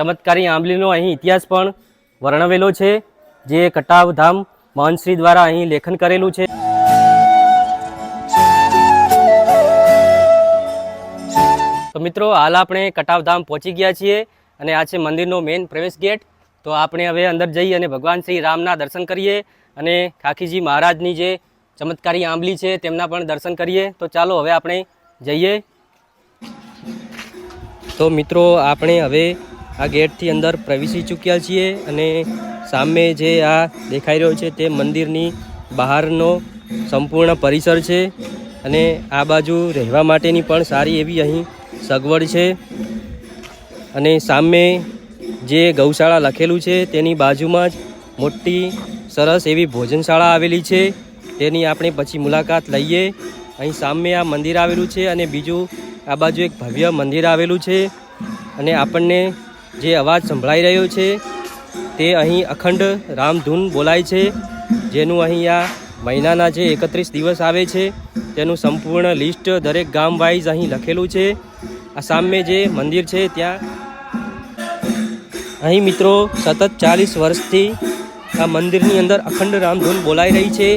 ચમત્કારી આંબલીનો અહીં ઇતિહાસ પણ વર્ણવેલો છે, જે કટાવધામ મહંતશ્રી દ્વારા અહીં લેખન કરેલું છે. તો મિત્રો, હાલ આપણે કટાવધામ પહોંચી ગયા છીએ અને આ છે મંદિરનો મેઇન પ્રવેશ ગેટ તો આપણે હવે અંદર જઈ અને ભગવાન શ્રી રામના દર્શન કરીએ અને ખાખીજી મહારાજની જે ચમત્કારી આંબલી છે તેમના પણ દર્શન કરીએ. તો ચાલો હવે આપણે જઈએ. તો મિત્રો, આપણે હવે આ ગેટથી અંદર પ્રવેશી ચૂક્યા છીએ અને સામે જે આ દેખાઈ રહ્યો છે તે મંદિરની બહારનો સંપૂર્ણ પરિસર છે અને આ બાજુ રહેવા માટેની પણ સારી એવી અહીં સગવડ છે. અને સામે જે ગૌશાળા લખેલું છે તેની બાજુમાં જ મોટી સરસ એવી ભોજનશાળા આવેલી છે. તેની આપણે પછી મુલાકાત લઈએ. અહીં સામે આ મંદિર આવેલું છે અને બીજું આ બાજુ એક ભવ્ય મંદિર આવેલું છે. અને આપણને જે અવાજ સંભળાઈ રહ્યો છે, તે અહીં અખંડ રામધૂન બોલાય છે, જેનું અહીં આ મહિનાના જે એકત્રીસ દિવસ આવે છે, તેનું સંપૂર્ણ લિસ્ટ દરેક ગામ વાઇઝ અહીં લખેલું છે. આ જે મંદિર છે, ત્યાં અહીં મિત્રો સતત ચાલીસ વર્ષથી આ મંદિરની અંદર અખંડ રામધૂન બોલાઈ રહી છે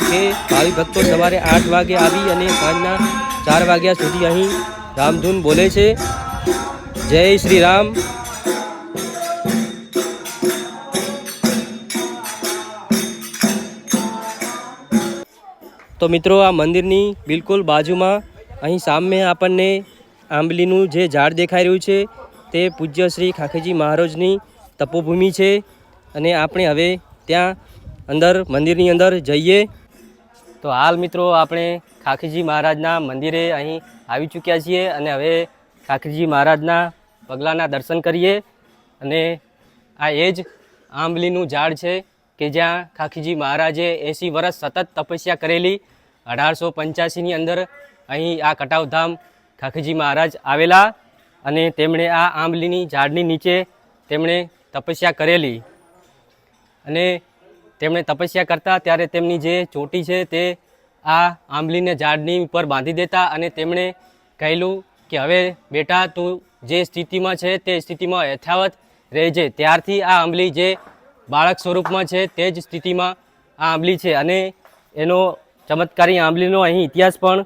કે ભાવિ ભક્તો સવારે આઠ વાગે આવી અને સાંજના ચાર વાગ્યા સુધી અહીં રામધૂન બોલે છે. જય શ્રી રામ. તો મિત્રો, આ મંદિરની બિલકુલ બાજુમાં, અહીં સામે આપણને આંબલીનું જે ઝાડ દેખાઈ રહ્યું છે, તે પૂજ્ય શ્રી ખાખીજી મહારાજની તપોભૂમિ છે. અને આપણે હવે ત્યાં અંદર, મંદિરની અંદર જઈએ. તો હાલ મિત્રો, આપણે ખાખીજી મહારાજના મંદિરે અહીં આવી ચૂક્યા છીએ અને હવે ખાખીજી મહારાજના પગલાંના દર્શન કરીએ. અને આ એ જ આંબલીનું ઝાડ છે. કે જ્યાં ખાખીજી મહારાજે એંસી વર્ષ સતત તપસ્યા કરેલી. અઢારસો પંચ્યાસીની અંદર અહીં આ કટાવધામ ખાખીજી મહારાજ આવેલા અને તેમણે આ આંબલીની ઝાડની નીચે તેમણે તપસ્યા કરેલી. અને તેમણે તપસ્યા કરતા ત્યારે તેમની જે ચોટી છે તે આ આંબલીને ઝાડની ઉપર બાંધી દેતા અને તેમણે કહેલું કે હવે બેટા તું જે સ્થિતિમાં છે તે સ્થિતિમાં યથાવત રહેજે. ત્યારથી આ આંબલી જે બાળક સ્વરૂપમાં છે તે જ સ્થિતિમાં આ આંબલી છે અને એનો ચમત્કારી આંબલીનો અહીં ઇતિહાસ પણ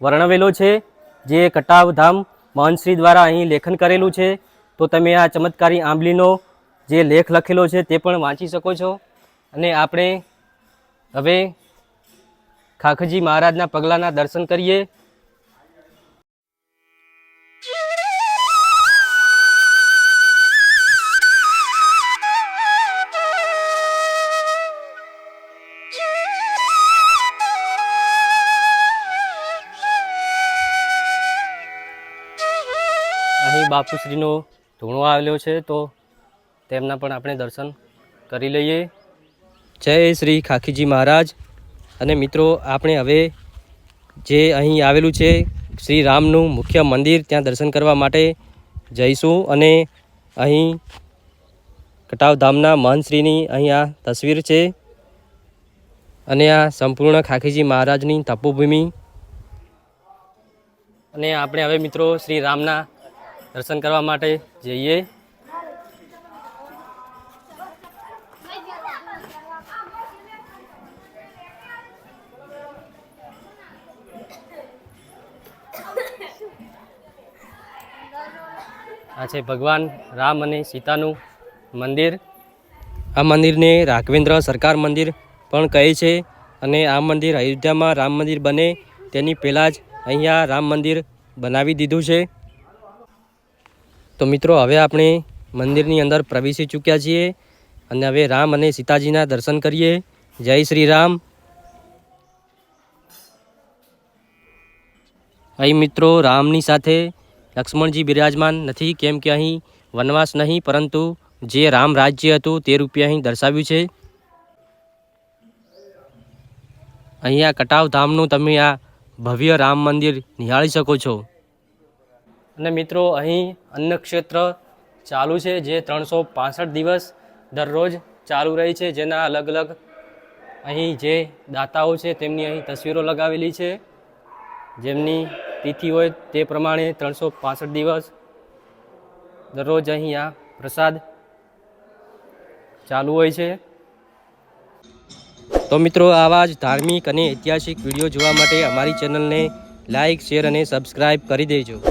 વર્ણવેલો છે, જે કટાવધામ મહંતશ્રી દ્વારા અહીં લેખન કરેલું છે. તો તમે આ ચમત્કારી આંબલીનો જે લેખ લખેલો છે તે પણ વાંચી શકો છો. અને આપણે હવે ખાખજી મહારાજના પગલાંના દર્શન કરીએ. બાપુશ્રીનો ધૂણો આવેલો છે, તો તેમના પણ આપણે દર્શન કરી લઈએ. જય શ્રી ખાખીજી મહારાજ. અને મિત્રો, આપણે હવે જે અહીં આવેલું છે, શ્રી રામનું મુખ્ય મંદિર, ત્યાં દર્શન કરવા માટે જઈશું. અને અહીં કટાવધામના મહંતશ્રીની અહીં આ તસવીર છે. અને આ સંપૂર્ણ ખાખીજી મહારાજની તપોભૂમિ. અને આપણે હવે મિત્રો, શ્રી રામના દર્શન કરવા માટે જઈએ. આ છે ભગવાન રામ અને સીતાનું મંદિર. આ મંદિરને રાઘવેન્દ્ર સરકાર મંદિર પણ કહે છે અને આ મંદિર અયોધ્યામાં રામ મંદિર બને તેની પહેલાં જ અહીંયા રામ મંદિર બનાવી દીધું છે. તો મિત્રો, હવે આપણે મંદિરની અંદર પ્રવેશી ચૂક્યા છીએ અને હવે રામ અને સીતાજીના દર્શન કરીએ. જય શ્રી રામ. અહીં મિત્રો, રામની સાથે લક્ષ્મણજી બિરાજમાન નથી, કેમ કે અહીં વનવાસ નહીં, પરંતુ જે રામ રાજ્ય હતું તે રૂપે અહીં દર્શાવ્યું છે. અહીંયા કટાવ ધામનું તમે આ ભવ્ય રામ મંદિર નિહાળી શકો છો. અને મિત્રો, અહીં અન્નક્ષેત્ર ચાલુ છે, જે ત્રણસો પાસઠ દિવસ દરરોજ ચાલુ રહી છે. જેના અલગ અલગ અહીં જે દાતાઓ છે, તેમની અહીં તસવીરો લગાવેલી છે. જેમની તિથિ હોય તે પ્રમાણે ત્રણસો પાસઠ દિવસ દરરોજ અહીં આ પ્રસાદ ચાલુ હોય છે. તો મિત્રો, આવા જ ધાર્મિક અને ઐતિહાસિક વીડિયો જોવા માટે અમારી ચેનલને લાઇક શેર અને સબસ્ક્રાઈબ કરી દેજો.